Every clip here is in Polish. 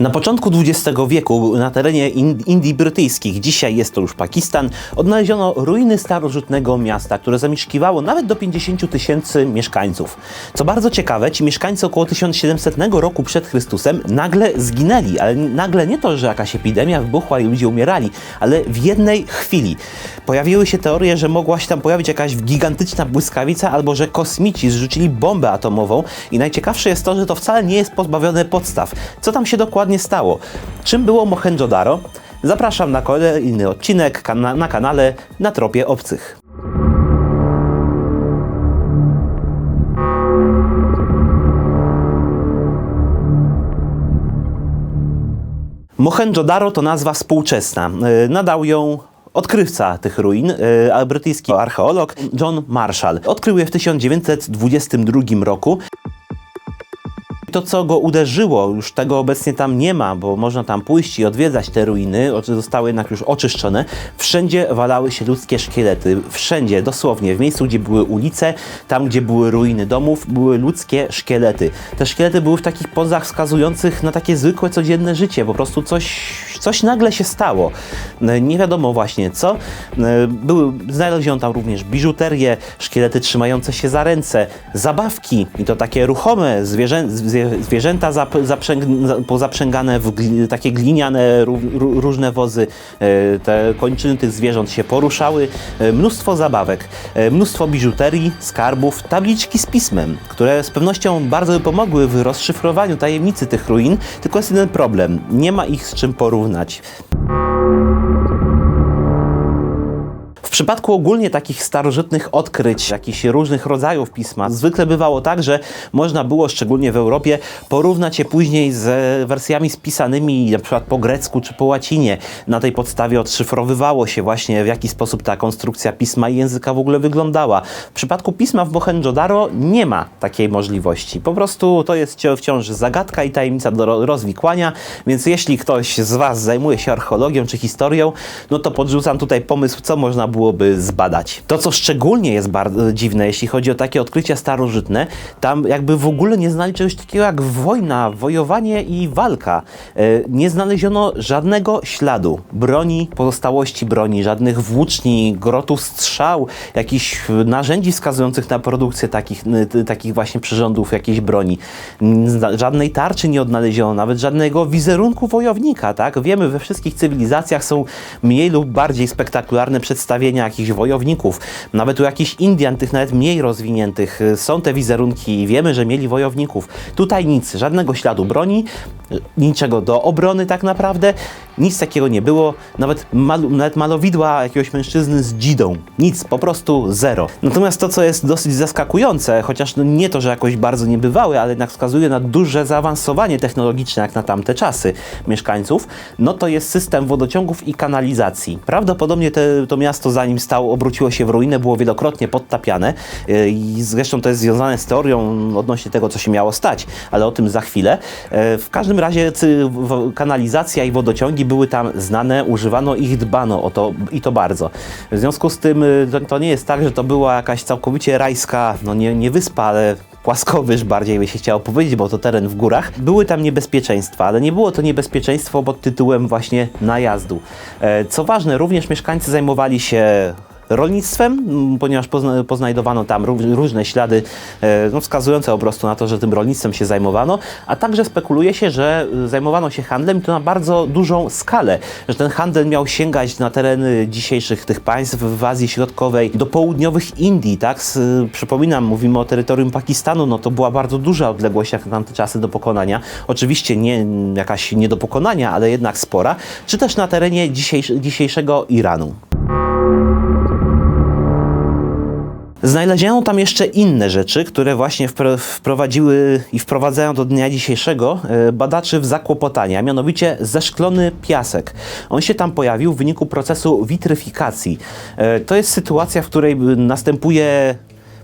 Na początku XX wieku na terenie In- Indii Brytyjskich, dzisiaj jest to już Pakistan, odnaleziono ruiny starożytnego miasta, które zamieszkiwało nawet do 50 tysięcy mieszkańców. Co bardzo ciekawe, ci mieszkańcy około 1700 roku przed Chrystusem nagle zginęli, ale nagle nie to, że jakaś epidemia wybuchła i ludzie umierali, ale w jednej chwili. Pojawiły się teorie, że mogła się tam pojawić jakaś gigantyczna błyskawica albo że kosmici zrzucili bombę atomową i najciekawsze jest to, że to wcale nie jest pozbawione podstaw. Co tam się dokładnie stało? Czym było Mohenjo-Daro? Zapraszam na kolejny odcinek kana- na kanale Na Tropie Obcych. Mohenjo-Daro to nazwa współczesna. Yy, Nadał ją odkrywca tych ruin, a brytyjski archeolog John Marshall. Odkrył je w 1922 roku. To, co go uderzyło, już tego obecnie tam nie ma, bo można tam pójść i odwiedzać te ruiny, zostały jednak już oczyszczone. Wszędzie walały się ludzkie szkielety. Wszędzie, dosłownie, w miejscu, gdzie były ulice, tam, gdzie były ruiny domów, były ludzkie szkielety. Te szkielety były w takich pozach wskazujących na takie zwykłe, codzienne życie. Po prostu coś, coś nagle się stało. E, Nie wiadomo właśnie co. E, Były, znaleziono tam również biżuterię, szkielety trzymające się za ręce, zabawki i to takie ruchome zwierzę, zwie, zwierzęta zap, zaprzęg, za- pozaprzęgane w takie gliniane ró, ró, różne wozy. E, Te kończyny tych zwierząt się poruszały. E, Mnóstwo zabawek, e, mnóstwo biżuterii, skarbów, tabliczki z pismem, które z pewnością bardzo by pomogły w rozszyfrowaniu tajemnicy tych ruin, tylko jest jeden problem. Nie ma ich z czym porównać. Przypadku ogólnie takich starożytnych odkryć, jakichś różnych rodzajów pisma, zwykle bywało tak, że można było, szczególnie w Europie, porównać je później z wersjami spisanymi na przykład po grecku czy po łacinie. Na tej podstawie odszyfrowywało się właśnie w jaki sposób ta konstrukcja pisma i języka w ogóle wyglądała. W przypadku pisma w Mohenjo-Daro nie ma takiej możliwości. Po prostu to jest wciąż zagadka i tajemnica do ro- rozwikłania, więc jeśli ktoś z Was zajmuje się archeologią czy historią, no to podrzucam tutaj pomysł, co można zbadać. To, co szczególnie jest bardzo dziwne, jeśli chodzi o takie odkrycia starożytne, tam jakby w ogóle nie znali czegoś takiego jak wojna, wojowanie i walka. E, Nie znaleziono żadnego śladu broni, pozostałości broni, żadnych włóczni, grotów strzał, jakichś narzędzi wskazujących na produkcję takich, takich właśnie przyrządów jakiejś broni. Żadnej tarczy nie odnaleziono, nawet żadnego wizerunku wojownika, tak? Wiemy, we wszystkich cywilizacjach są mniej lub bardziej spektakularne przedstawienia jakichś wojowników. Nawet u jakichś Indian, tych nawet mniej rozwiniętych, y, są te wizerunki i wiemy, że mieli wojowników. Tutaj nic, żadnego śladu broni, niczego do obrony tak naprawdę, nic takiego nie było, nawet, nawet malowidła jakiegoś mężczyzny z dzidą. Nic, po prostu zero. Natomiast to, co jest dosyć zaskakujące, chociaż no nie to, że jakoś bardzo niebywałe, ale jednak wskazuje na duże zaawansowanie technologiczne jak na tamte czasy mieszkańców, no to jest system wodociągów i kanalizacji. Prawdopodobnie te, to miasto zanim stało, obróciło się w ruinę, było wielokrotnie podtapiane yy, i zresztą to jest związane z teorią odnośnie tego, co się miało stać, ale o tym za chwilę. Yy, W każdym razie kanalizacja i wodociągi były tam znane, używano ich, dbano o to i to bardzo. W związku z tym yy, to, to nie jest tak, że to była jakaś całkowicie rajska, no nie, nie wyspa, ale płaskowyż bardziej by się chciało powiedzieć, bo to teren w górach. Były tam niebezpieczeństwa, ale nie było to niebezpieczeństwo pod tytułem właśnie najazdu. E, Co ważne, również mieszkańcy zajmowali się rolnictwem, ponieważ pozna, poznajdowano tam ró- różne ślady e, no, wskazujące po prostu na to, że tym rolnictwem się zajmowano, a także spekuluje się, że y, zajmowano się handlem i to na bardzo dużą skalę, że ten handel miał sięgać na tereny dzisiejszych tych państw w Azji Środkowej, do południowych Indii, tak? Przypominam, mówimy o terytorium Pakistanu, no to była bardzo duża odległość jak na tamte czasy do pokonania. Oczywiście nie jakaś nie do pokonania, ale jednak spora, czy też na terenie dzisiejsz, dzisiejszego Iranu. Znaleziono tam jeszcze inne rzeczy, które właśnie wpro- wprowadziły i wprowadzają do dnia dzisiejszego e, badaczy w zakłopotanie, a mianowicie zeszklony piasek. On się tam pojawił w wyniku procesu witryfikacji. E, To jest sytuacja, w której następuje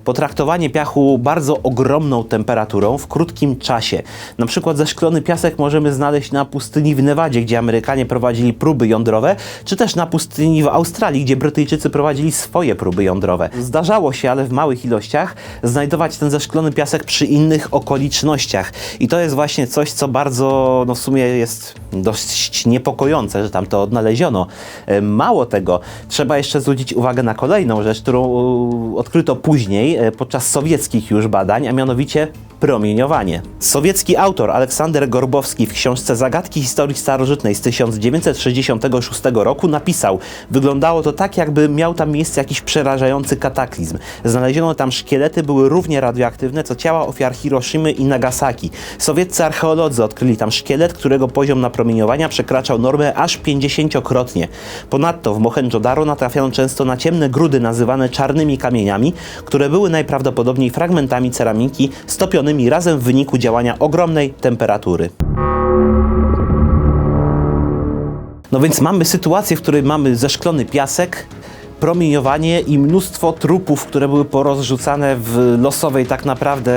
potraktowanie piachu bardzo ogromną temperaturą w krótkim czasie. Na przykład zeszklony piasek możemy znaleźć na pustyni w Nevadzie, gdzie Amerykanie prowadzili próby jądrowe, czy też na pustyni w Australii, gdzie Brytyjczycy prowadzili swoje próby jądrowe. Zdarzało się, ale w małych ilościach, znajdować ten zeszklony piasek przy innych okolicznościach. I to jest właśnie coś, co bardzo, no w sumie jest dość niepokojące, że tam to odnaleziono. E, Mało tego, trzeba jeszcze zwrócić uwagę na kolejną rzecz, którą odkryto później, e, podczas sowieckich już badań, a mianowicie promieniowanie. Sowiecki autor Aleksander Gorbowski w książce Zagadki historii starożytnej z 1966 roku napisał: Wyglądało to tak, jakby miał tam miejsce jakiś przerażający kataklizm. Znaleziono tam szkielety, były równie radioaktywne co ciała ofiar Hiroshimy i Nagasaki. Sowieccy archeolodzy odkryli tam szkielet, którego poziom napromieniowania przekraczał normę aż 50-krotnie. Ponadto w Mohenjo-Daro natrafiano często na ciemne grudy nazywane czarnymi kamieniami, które były najprawdopodobniej fragmentami ceramiki stopionymi razem w wyniku działania ogromnej temperatury. No więc mamy sytuację, w której mamy zeszklony piasek, promieniowanie i mnóstwo trupów, które były porozrzucane w losowej tak naprawdę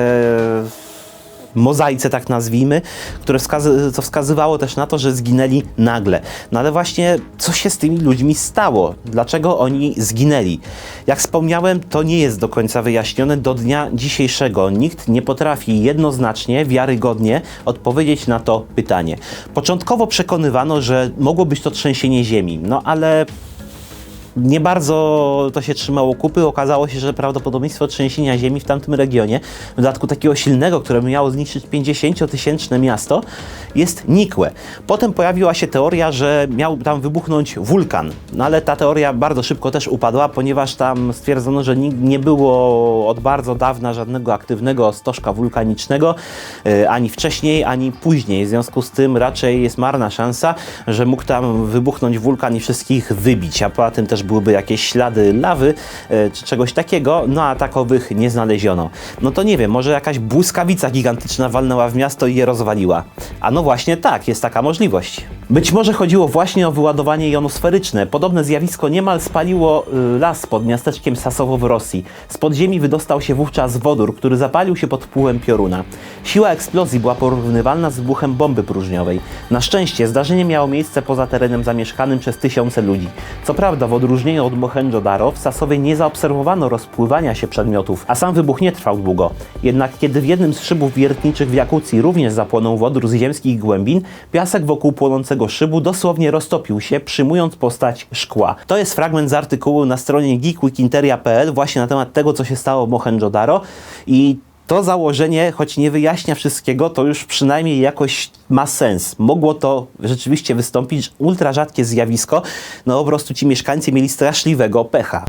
mozaice, tak nazwijmy, które wskazy co wskazywało też na to, że zginęli nagle. No ale właśnie co się z tymi ludźmi stało? Dlaczego oni zginęli? Jak wspomniałem, to nie jest do końca wyjaśnione do dnia dzisiejszego. Nikt nie potrafi jednoznacznie, wiarygodnie odpowiedzieć na to pytanie. Początkowo przekonywano, że mogło być to trzęsienie ziemi, no ale nie bardzo to się trzymało kupy. Okazało się, że prawdopodobieństwo trzęsienia ziemi w tamtym regionie, w dodatku takiego silnego, które miało zniszczyć 50-tysięczne miasto, jest nikłe. Potem pojawiła się teoria, że miał tam wybuchnąć wulkan, no ale ta teoria bardzo szybko też upadła, ponieważ tam stwierdzono, że nie było od bardzo dawna żadnego aktywnego stożka wulkanicznego, yy, ani wcześniej, ani później. W związku z tym raczej jest marna szansa, że mógł tam wybuchnąć wulkan i wszystkich wybić, a poza tym też byłyby jakieś ślady lawy e, czy czegoś takiego, no a takowych nie znaleziono. No to nie wiem, może jakaś błyskawica gigantyczna walnęła w miasto i je rozwaliła. A no właśnie tak, jest taka możliwość. Być może chodziło właśnie o wyładowanie jonosferyczne. Podobne zjawisko niemal spaliło y, las pod miasteczkiem Sasowo w Rosji. Z podziemi wydostał się wówczas wodór, który zapalił się pod wpływem pioruna. Siła eksplozji była porównywalna z wybuchem bomby próżniowej. Na szczęście zdarzenie miało miejsce poza terenem zamieszkanym przez tysiące ludzi. Co prawda w odróżnieniu od Mohenjo-Daro w Sasowie nie zaobserwowano rozpływania się przedmiotów, a sam wybuch nie trwał długo. Jednak kiedy w jednym z szybów wiertniczych w Jakucji również zapłonął wodór z ziemskich głębin, piasek wokół płonącego szybu dosłownie roztopił się, przyjmując postać szkła. To jest fragment z artykułu na stronie geekwikinteria.pl właśnie na temat tego, co się stało w Mohenjo-Daro i to założenie, choć nie wyjaśnia wszystkiego, to już przynajmniej jakoś ma sens. Mogło to rzeczywiście wystąpić, ultra rzadkie zjawisko, no po prostu ci mieszkańcy mieli straszliwego pecha.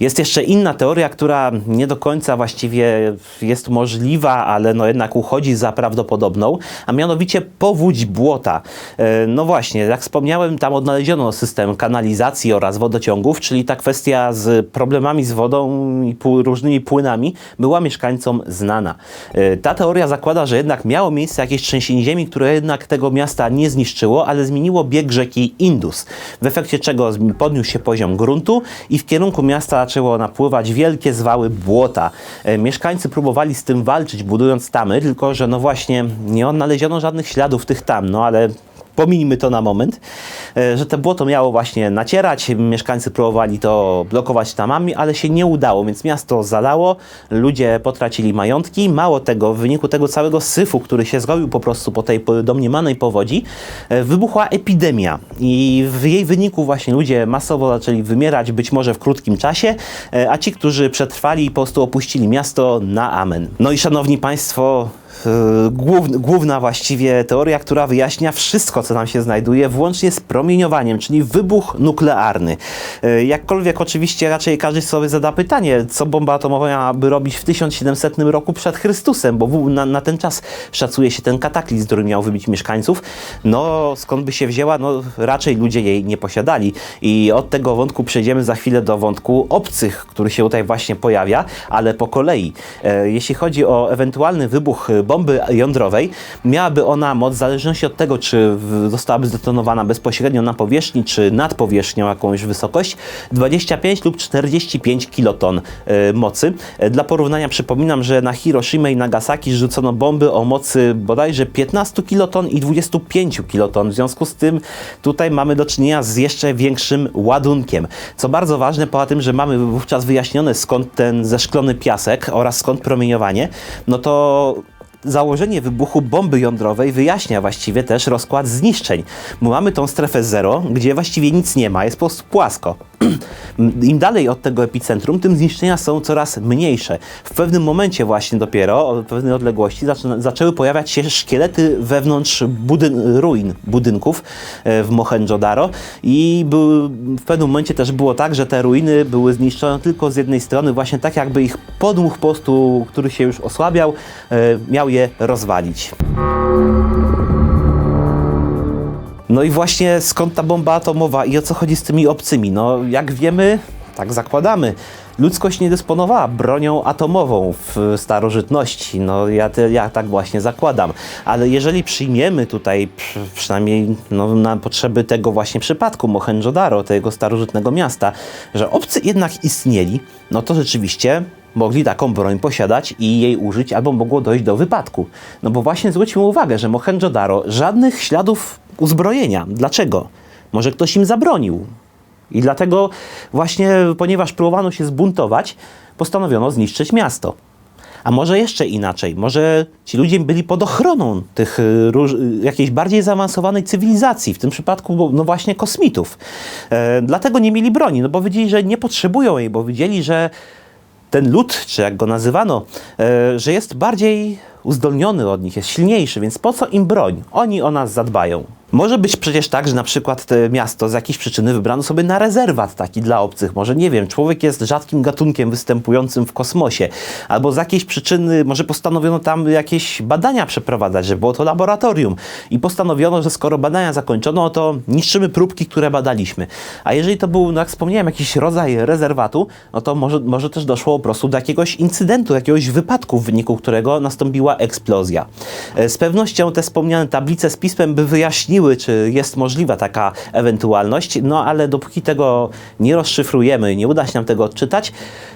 Jest jeszcze inna teoria, która nie do końca właściwie jest możliwa, ale no jednak uchodzi za prawdopodobną, a mianowicie powódź błota. E, no właśnie, jak wspomniałem, tam odnaleziono system kanalizacji oraz wodociągów, czyli ta kwestia z problemami z wodą i różnymi płynami była mieszkańcom znana. E, ta teoria zakłada, że jednak miało miejsce jakieś trzęsienie ziemi, które jednak tego miasta nie zniszczyło, ale zmieniło bieg rzeki Indus, w efekcie czego podniósł się poziom gruntu i w kierunku miasta zaczęło napływać wielkie zwały błota. E, mieszkańcy próbowali z tym walczyć, budując tamy, tylko że no właśnie nie odnaleziono żadnych śladów tych tam, no ale Pominijmy to na moment, e, że to błoto miało właśnie nacierać, mieszkańcy próbowali to blokować tamami, ale się nie udało, więc miasto zalało, ludzie potracili majątki. Mało tego, w wyniku tego całego syfu, który się zrobił po prostu po tej domniemanej powodzi, e, wybuchła epidemia i w jej wyniku właśnie ludzie masowo zaczęli wymierać, być może w krótkim czasie, e, a ci, którzy przetrwali, po prostu opuścili miasto na amen. No i szanowni Państwo, Główna, główna właściwie teoria, która wyjaśnia wszystko, co tam się znajduje, włącznie z promieniowaniem, czyli wybuch nuklearny. E, jakkolwiek oczywiście raczej każdy sobie zada pytanie, co bomba atomowa miałaby robić w 1700 roku przed Chrystusem, bo na, na ten czas szacuje się ten kataklizm, który miał wybić mieszkańców. No skąd by się wzięła? No raczej ludzie jej nie posiadali. I od tego wątku przejdziemy za chwilę do wątku obcych, który się tutaj właśnie pojawia, ale po kolei. E, jeśli chodzi o ewentualny wybuch bomby jądrowej. Miałaby ona moc, w zależności od tego, czy zostałaby zdetonowana bezpośrednio na powierzchni, czy nad powierzchnią jakąś wysokość, 25 lub 45 kiloton e, mocy. E, Dla porównania przypominam, że na Hiroshima i Nagasaki rzucono bomby o mocy bodajże 15 kiloton i 25 kiloton. W związku z tym tutaj mamy do czynienia z jeszcze większym ładunkiem. Co bardzo ważne, poza tym, że mamy wówczas wyjaśnione skąd ten zeszklony piasek oraz skąd promieniowanie, no to założenie wybuchu bomby jądrowej wyjaśnia właściwie też rozkład zniszczeń. Bo mamy tą strefę zero, gdzie właściwie nic nie ma, jest po prostu płasko. Im dalej od tego epicentrum, tym zniszczenia są coraz mniejsze. W pewnym momencie właśnie dopiero, o pewnej odległości, zaczyna, zaczęły pojawiać się szkielety wewnątrz budyn ruin budynków e, w Mohenjo-Daro i w pewnym momencie też było tak, że te ruiny były zniszczone tylko z jednej strony, właśnie tak jakby ich podmuch po prostu, który się już osłabiał, e, miał je rozwalić. No i właśnie skąd ta bomba atomowa i o co chodzi z tymi obcymi? No jak wiemy, tak zakładamy, ludzkość nie dysponowała bronią atomową w starożytności. No ja, ja tak właśnie zakładam. Ale jeżeli przyjmiemy tutaj przy- przynajmniej no, na potrzeby tego właśnie przypadku Mohenjo-Daro, tego starożytnego miasta, że obcy jednak istnieli, no to rzeczywiście mogli taką broń posiadać i jej użyć, albo mogło dojść do wypadku. No bo właśnie zwróćmy uwagę, że Mohenjo-Daro żadnych śladów uzbrojenia. Dlaczego? Może ktoś im zabronił. I dlatego właśnie, ponieważ próbowano się zbuntować, postanowiono zniszczyć miasto. A może jeszcze inaczej, może ci ludzie byli pod ochroną tych y, róż, y, jakiejś bardziej zaawansowanej cywilizacji, w tym przypadku no właśnie kosmitów. E, dlatego nie mieli broni, no bo wiedzieli, że nie potrzebują jej, bo widzieli, że ten lud, czy jak go nazywano, e, że jest bardziej uzdolniony od nich, jest silniejszy, więc po co im broń? Oni o nas zadbają. Może być przecież tak, że na przykład te miasto z jakiejś przyczyny wybrano sobie na rezerwat taki dla obcych. Może nie wiem, człowiek jest rzadkim gatunkiem występującym w kosmosie. Albo z jakiejś przyczyny może postanowiono tam jakieś badania przeprowadzać, że było to laboratorium. I postanowiono, że skoro badania zakończono, to niszczymy próbki, które badaliśmy. A jeżeli to był, no jak wspomniałem, jakiś rodzaj rezerwatu, no to może, może też doszło po prostu do jakiegoś incydentu, jakiegoś wypadku, w wyniku którego nastąpiła eksplozja. E, Z pewnością te wspomniane tablice z pismem by wyjaśniły, czy jest możliwa taka ewentualność, no ale dopóki tego nie rozszyfrujemy, nie uda się nam tego odczytać,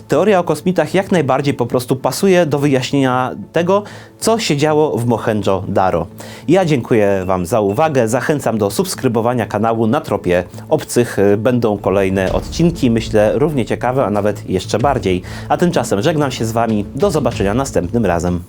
teoria o kosmitach jak najbardziej po prostu pasuje do wyjaśnienia tego, co się działo w Mohenjo-Daro. Ja dziękuję Wam za uwagę, zachęcam do subskrybowania kanału na tropie obcych. E, Będą kolejne odcinki, myślę równie ciekawe, a nawet jeszcze bardziej. A tymczasem żegnam się z Wami, do zobaczenia następnym razem.